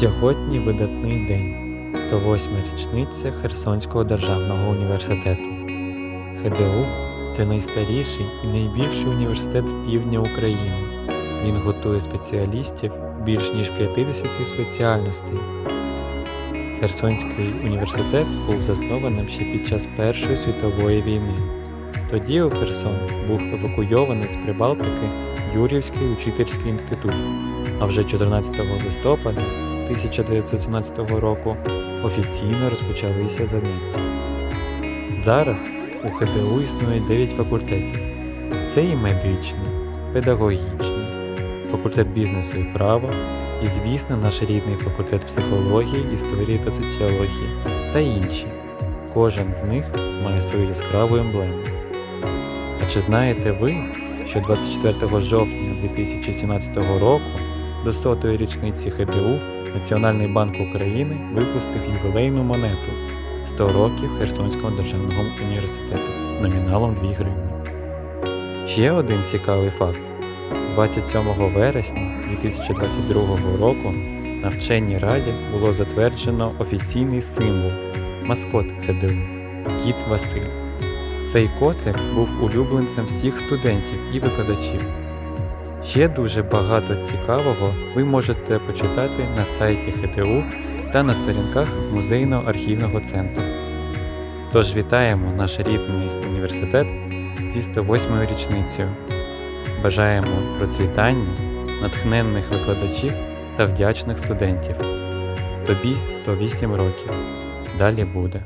Сьогодні видатний день 108 річниця Херсонського державного університету. ХДУ це найстаріший і найбільший університет півдня України. Він готує спеціалістів більш ніж 50 спеціальностей. Херсонський університет був заснованим ще під час Першої світової війни. Тоді у Херсон був евакуйований з Прибалтики Юрівський учительський інститут, а вже 14 листопада 1917 року офіційно розпочалися заняття. Зараз у ХДУ існує 9 факультетів. Це і медичний, педагогічний, факультет бізнесу і права, і, звісно, наш рідний факультет психології, історії та соціології та інші. Кожен з них має свою яскраву емблему. А чи знаєте ви, що 24 жовтня 2017 року до сотої річниці ХДУ Національний банк України випустив ювілейну монету 100 років Херсонського державного університету номіналом 2 гривні. Ще один цікавий факт: 27 вересня 2022 року на вченій раді було затверджено офіційний символ маскот ХДУ Кіт Василь. Цей котик був улюбленцем всіх студентів і викладачів. Ще дуже багато цікавого ви можете почитати на сайті ХТУ та на сторінках музейно-архівного центру. Тож вітаємо наш рідний університет зі 108-ю річницею. Бажаємо процвітання, натхненних викладачів та вдячних студентів. Тобі 108 років. Далі буде.